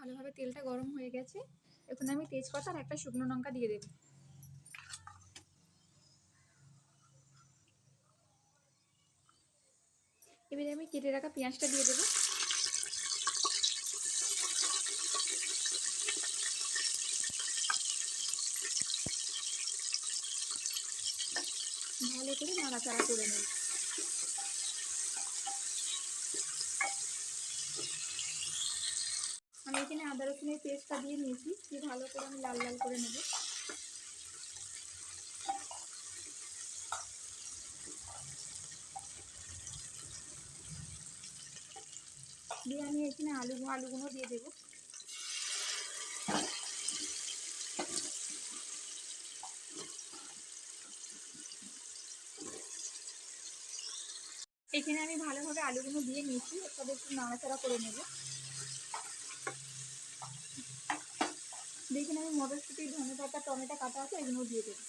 ভালোভাবে তেলটা গরম হয়ে গেছে। এখন আমি তেজপাতা একটা শুকনো লঙ্কা দিয়ে দেবো। এবারে আমি কেটে রাখা পেঁয়াজটা দিয়ে দেবো। ভালো করে নাড়াচাড়া করে নেব। আমি এখানে আদা রসুনের পেস্টটা দিয়ে নিয়েছি। দিয়ে ভালো করে আমি লাল লাল করে নেব। দিয়ে আমি এখানে আলু আলুগুলো দিয়ে দেবো। এখানে আমি ভালোভাবে আলুগুলো দিয়ে নিয়েছি। তবে একটু নাড়াচাড়া করে নেব। দেখুন আমি মটরশুঁটি, ধনে পাতা, টমেটো কাটা আছে, এগুলো দিয়ে দেবো।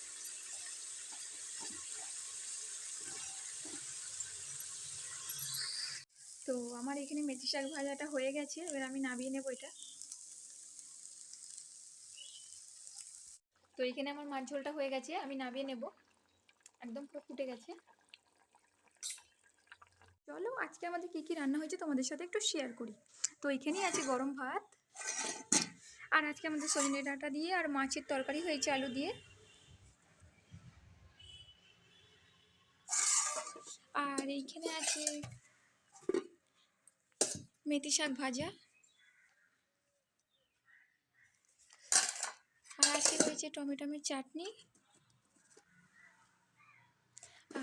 তো আমার এখানে মেথি শাক ভাজাটা হয়ে গেছে, এবার আমি নামিয়ে নেব এটা। তো এখানে আমার মাছ ঝোলটা হয়ে গেছে, আমি নামিয়ে নেব। একদম পুরো ফুটে গেছে। চলো, আজকে আমাদের কী কী রান্না হয়েছে তোমাদের সাথে একটু শেয়ার করি। তো এখানেই আছে গরম ভাত। আর আজকে আমাদের সজনে ডাঁটা দিয়ে আর মাছের তরকারি হয়েছে আলু দিয়ে। আর এইখানে আছে মেথি শাক ভাজা। আর আজকে রয়েছে টমেটোমের চাটনি।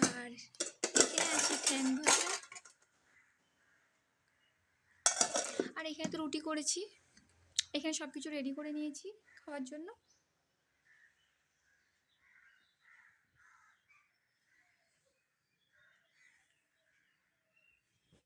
আর এখানে আছে ফ্যান ভাজা। আর এখানে তো রুটি করেছি। এখানে সব কিছু রেডি করে নিয়েছি খাওয়ার জন্য।